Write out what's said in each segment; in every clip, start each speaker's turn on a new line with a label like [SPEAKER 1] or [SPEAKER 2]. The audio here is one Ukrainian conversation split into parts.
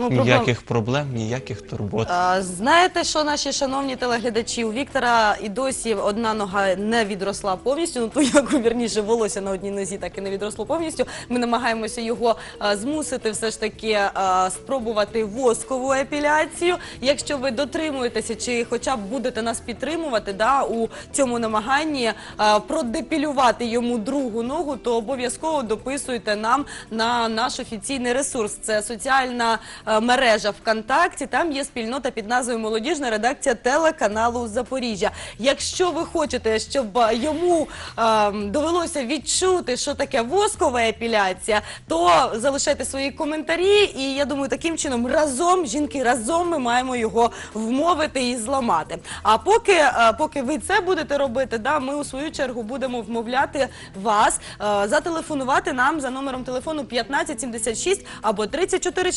[SPEAKER 1] Ну, проблем-
[SPEAKER 2] Ніяких проблем, ніяких турбот.
[SPEAKER 1] А, Знаєте, що наші шановні телеглядачі, у Віктора і досі одна нога не відросла повністю, ну то як вірніше волосся на одній нозі так і не відросло повністю. Ми намагаємося його а, змусити все ж таки а, спробувати воскову епіляцію. Якщо ви дотримуєтеся чи хоча б будете нас підтримувати да, у цьому намаганні а, продепілювати йому другу ногу, то обов'язково дописуйте нам на наш офіційний ресурс. Це соціальна мережа ВКонтакті. Там є спільнота під назвою Молодіжна редакція телеканалу Запоріжжя. Якщо ви хочете, щоб е, йому е, довелося відчути, що таке воскова епіляція, то залишайте свої коментарі. І я думаю, таким чином разом жінки разом ми маємо його вмовити і зламати. А поки, е, ви це будете робити, да, ми у свою чергу будемо вмовляти вас е, зателефонувати нам за номером телефону 1576 або 34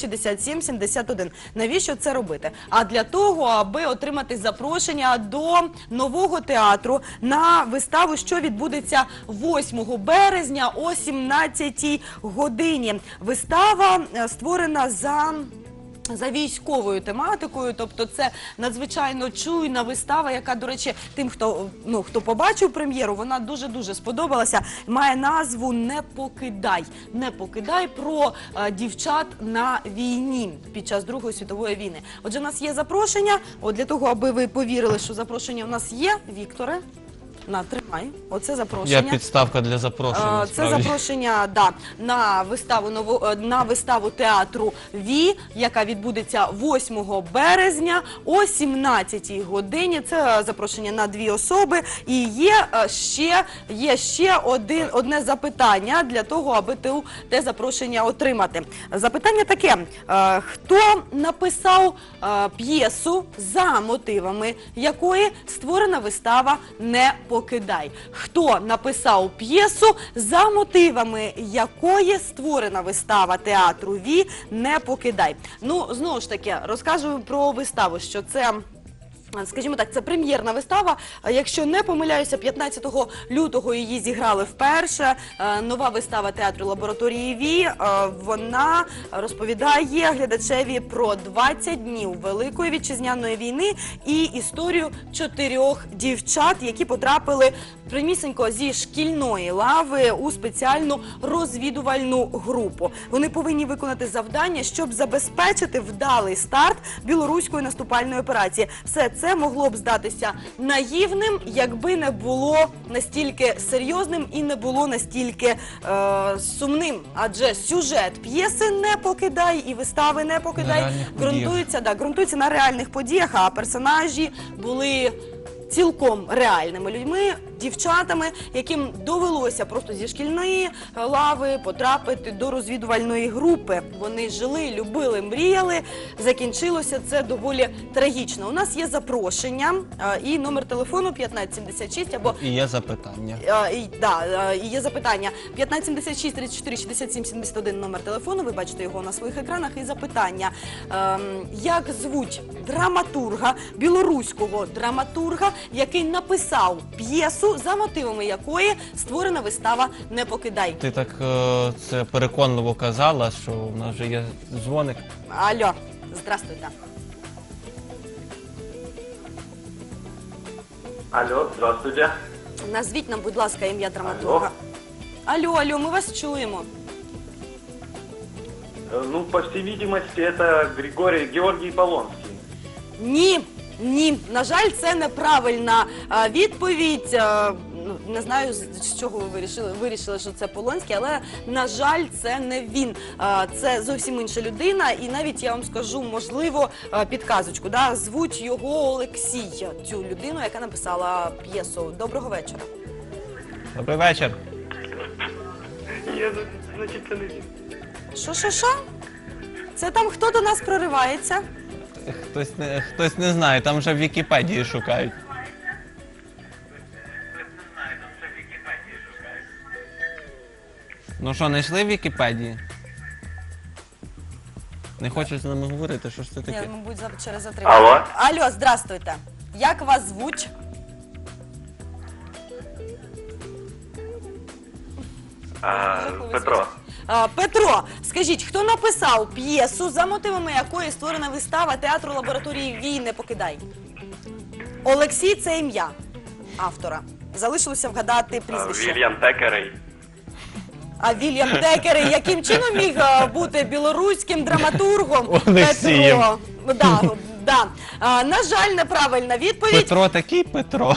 [SPEAKER 1] 67 71. Навіщо це робити? А для того, аби отримати запрошення до нового театру на виставу, що відбудеться 8 березня о 17 годині. Вистава е, створена за. За військовою тематикою, тобто це надзвичайно чуйна вистава, яка, до речі, тим, хто ну хто побачив прем'єру, вона дуже дуже сподобалася. Має назву Не покидай. Не покидай про е, дівчат на війні під час Другої світової війни. Отже, у нас є запрошення. От для того, аби ви повірили, що запрошення у нас є, Вікторе. На тримай. Оце запрошення.
[SPEAKER 2] Я підставка для запрошення.
[SPEAKER 1] Е, Це
[SPEAKER 2] справді.
[SPEAKER 1] запрошення да, на виставу ново- е, на виставу театру Ві, яка відбудеться 8 березня о 17 годині. Це запрошення на дві особи. І є е, ще є ще один одне запитання для того, аби те, те запрошення отримати. Запитання таке: е, хто написав е, п'єсу за мотивами якої створена вистава Не покидай? Хто написав п'єсу за мотивами якої створена вистава театру Ві Не покидай? Ну знову ж таки розкажу про виставу, що це. Скажімо так, це прем'єрна вистава. Якщо не помиляюся, 15 лютого її зіграли вперше. Е, Нова вистава театру лабораторії Ві. е, Вона розповідає глядачеві про 20 днів Великої вітчизняної війни і історію чотирьох дівчат, які потрапили примісенько зі шкільної лави у спеціальну розвідувальну групу. Вони повинні виконати завдання, щоб забезпечити вдалий старт білоруської наступальної операції. Все це могло б здатися наївним, якби не було настільки серйозним і не було настільки е, сумним. Адже сюжет п'єси не покидай і вистави не покидай
[SPEAKER 2] реальних подіях.
[SPEAKER 1] да, ґрунтується на реальних подіях, а персонажі були. Цілком реальними людьми, дівчатами, яким довелося просто зі шкільної е, лави потрапити до розвідувальної групи. Вони жили, любили, мріяли. Закінчилося це доволі трагічно. У нас є запрошення е, і номер телефону 1576 або
[SPEAKER 2] І є запитання.
[SPEAKER 1] Е, і, да, і є запитання 1576 34 67 71 номер телефону. Ви бачите його на своїх екранах. І запитання: ем, як звуть драматурга білоруського драматурга, який написав п'єсу, за мотивами якої створена вистава Не покидай.
[SPEAKER 2] Ти так е, це переконливо казала, що в нас вже є дзвоник.
[SPEAKER 1] Алло, здравствуйте.
[SPEAKER 3] Алло, здравствуйте.
[SPEAKER 1] Назвіть нам, будь ласка, ім'я драматурга. Алло, алло, ми вас чуємо.
[SPEAKER 3] Э, Ну, по всей видимости, это Григорий Георгий Полонский.
[SPEAKER 1] Ні, ні, на жаль, це неправильна а, відповідь. А, ну, не знаю, з з чого ви вирішили, вирішили, що це Полонський, але на жаль, це не він. А, це зовсім інша людина, і навіть я вам скажу, можливо, а, підказочку. Да? Звуть його Олексій, цю людину, яка написала п'єсу. Доброго вечора.
[SPEAKER 2] Добрий вечір.
[SPEAKER 3] Я значительный...
[SPEAKER 1] Що, що, що? Це там хто до нас проривається?
[SPEAKER 2] Хтось не, хтось не знає, там вже в Вікіпедії шукають. Ну що, знайшли в Вікіпедії? Не хочуть з нами говорити, що ж це таке?
[SPEAKER 1] мабуть, за- через затримання.
[SPEAKER 3] Алло.
[SPEAKER 1] Алло, здравствуйте. Як вас звуть?
[SPEAKER 3] Петро.
[SPEAKER 1] Зв'язок. Петро, скажіть, хто написав п'єсу, за мотивами якої створена вистава театру лабораторії Вій не покидай? Олексій це ім'я автора. Залишилося вгадати прізвище.
[SPEAKER 3] Вильям Текерей.
[SPEAKER 1] А Вільям Декер, яким чином міг а, бути білоруським драматургом
[SPEAKER 2] Олексієм.
[SPEAKER 1] Петро? Да, да. А, на жаль, неправильна відповідь.
[SPEAKER 2] Петро такий Петро.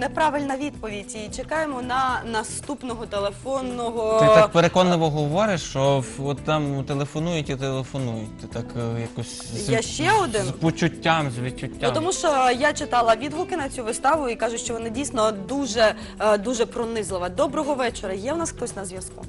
[SPEAKER 1] Неправильна відповідь. І чекаємо на наступного телефонного.
[SPEAKER 2] Ти так переконливо говориш, що в- от там телефонують і телефонують. Ти так е, якось з,
[SPEAKER 1] Я ще один?
[SPEAKER 2] з почуттям, з відчуттям.
[SPEAKER 1] Ну, тому що я читала відгуки на цю виставу і кажуть, що вона дійсно дуже, е, дуже пронизлива. Доброго вечора. Є в нас хтось на зв'язку?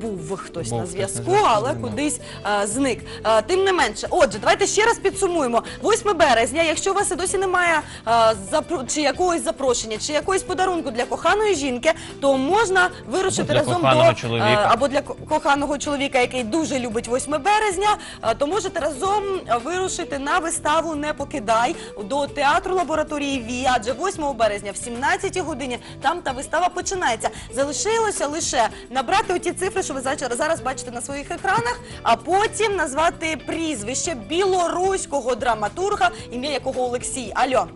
[SPEAKER 1] Був хтось
[SPEAKER 2] Був
[SPEAKER 1] на зв'язку, але
[SPEAKER 2] нема.
[SPEAKER 1] кудись е, зник. Е, тим не менше, отже, давайте ще раз підсумуємо. 8 березня, якщо у вас і досі немає е, запро- чи якогось запрошення, чи якогось подарунку для коханої жінки, то можна вирушити
[SPEAKER 2] Або
[SPEAKER 1] разом до
[SPEAKER 2] чоловіка.
[SPEAKER 1] або для коханого чоловіка, який дуже любить 8 березня, то можете разом вирушити на виставу Не покидай до театру лабораторії Ві. Адже 8 березня в 17 годині там та вистава починається. Залишилося лише набрати оті цифри, що ви зараз бачите на своїх екранах, а потім назвати прізвище білоруського драматурга, ім'я якого Олексій. Альо.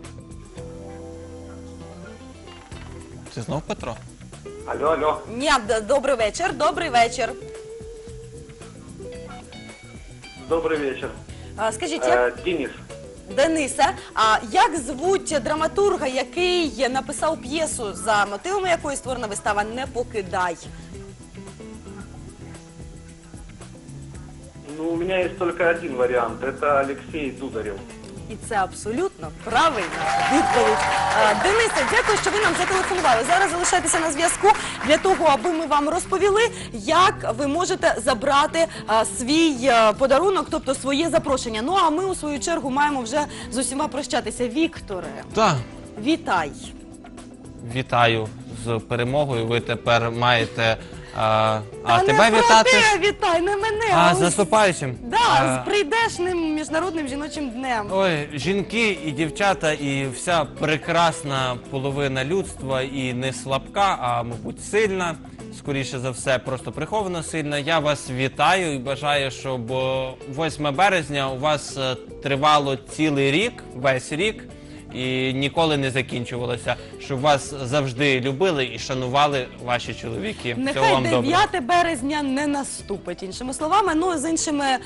[SPEAKER 2] Це знов Петро?
[SPEAKER 3] Алло, алло.
[SPEAKER 1] Ні, д- добрий вечір, добрий вечір.
[SPEAKER 3] Добрый вечер.
[SPEAKER 1] А, Скажіть, як
[SPEAKER 3] Э, Денис.
[SPEAKER 1] Денисе, а як звуть драматурга, який написав п'єсу, за мотивами якої створена вистава Не покидай?
[SPEAKER 3] Ну, у меня есть только один вариант. Это Алексей Дударев.
[SPEAKER 1] І це абсолютно правильна відповідь. А, Денисе, дякую, що ви нам зателефонували. Зараз залишайтеся на зв'язку для того, аби ми вам розповіли, як ви можете забрати свій подарунок, тобто своє запрошення. Ну а ми у свою чергу маємо вже з усіма прощатися. Вікторе,
[SPEAKER 2] Так.
[SPEAKER 1] вітай.
[SPEAKER 2] Вітаю з перемогою. Ви тепер маєте. А, а
[SPEAKER 1] Та
[SPEAKER 2] тебе
[SPEAKER 1] не
[SPEAKER 2] вітати.
[SPEAKER 1] про те вітай, не мене.
[SPEAKER 2] А, з наступаючим.
[SPEAKER 1] Да, з прийдешним міжнародним жіночим днем.
[SPEAKER 2] Ой, жінки і дівчата, і вся прекрасна половина людства, і не слабка, а мабуть сильна. Скоріше за все, просто приховано сильна. Я вас вітаю і бажаю, щоб о, 8 березня у вас е, тривало цілий рік, весь рік, і ніколи не закінчувалося. Щоб вас завжди любили і шанували ваші чоловіки. Всього
[SPEAKER 1] Нехай
[SPEAKER 2] вам доброго.
[SPEAKER 1] 9 березня не наступить. Іншими словами, ну з іншими е,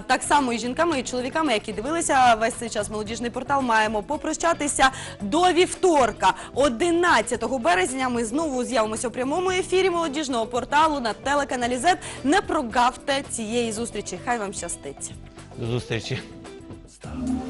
[SPEAKER 1] так само і жінками, і чоловіками, які дивилися весь цей час молодіжний портал, маємо попрощатися до вівторка, 11 березня. Ми знову з'явимося у прямому ефірі молодіжного порталу на телеканалі Z. Не прогавте цієї зустрічі. Хай вам щастить.
[SPEAKER 2] До зустрічі.
[SPEAKER 4] Jungle.